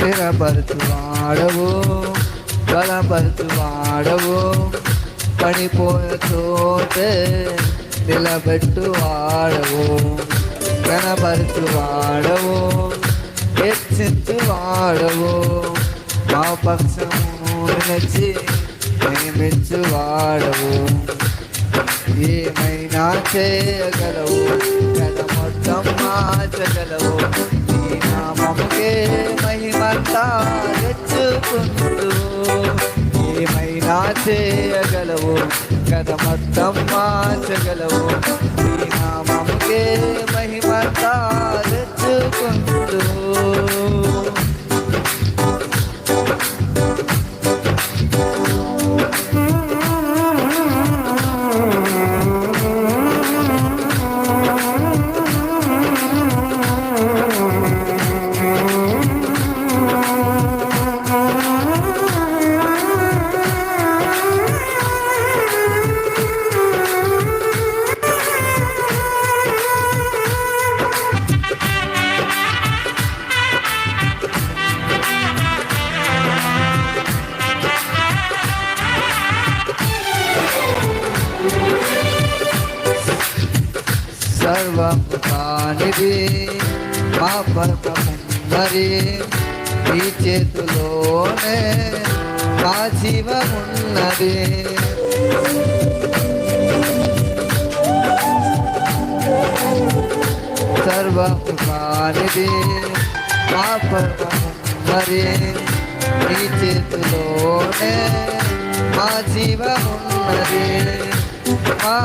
స్థిరపరచు వాడవు బలపరచు వాడవు పడిపోయే చోటే నిలబెట్టు వాడవు కనపరచు వాడవు హెచ్చించు వాడవు మా పక్షము నచ్చి నియమించు వాడవు ఏమైనా చేయగలవు? కథ మొత్తం మార్చగలవు. ఈ నామముకే మహిమ తెచ్చుకుంటూ ఏమైనా చేయగలవు? కథ మొత్తం మార్చగలవు. నీ నామముకే మహిమంతా తెచ్చుకుంటూ సర్వము కానిది మా పర్వము నీ చేతిలోనే మా జీవమున్నది. సర్వము కానిది మా పర్వము నీ చేతిలోనే మా జీవమున్నది. మా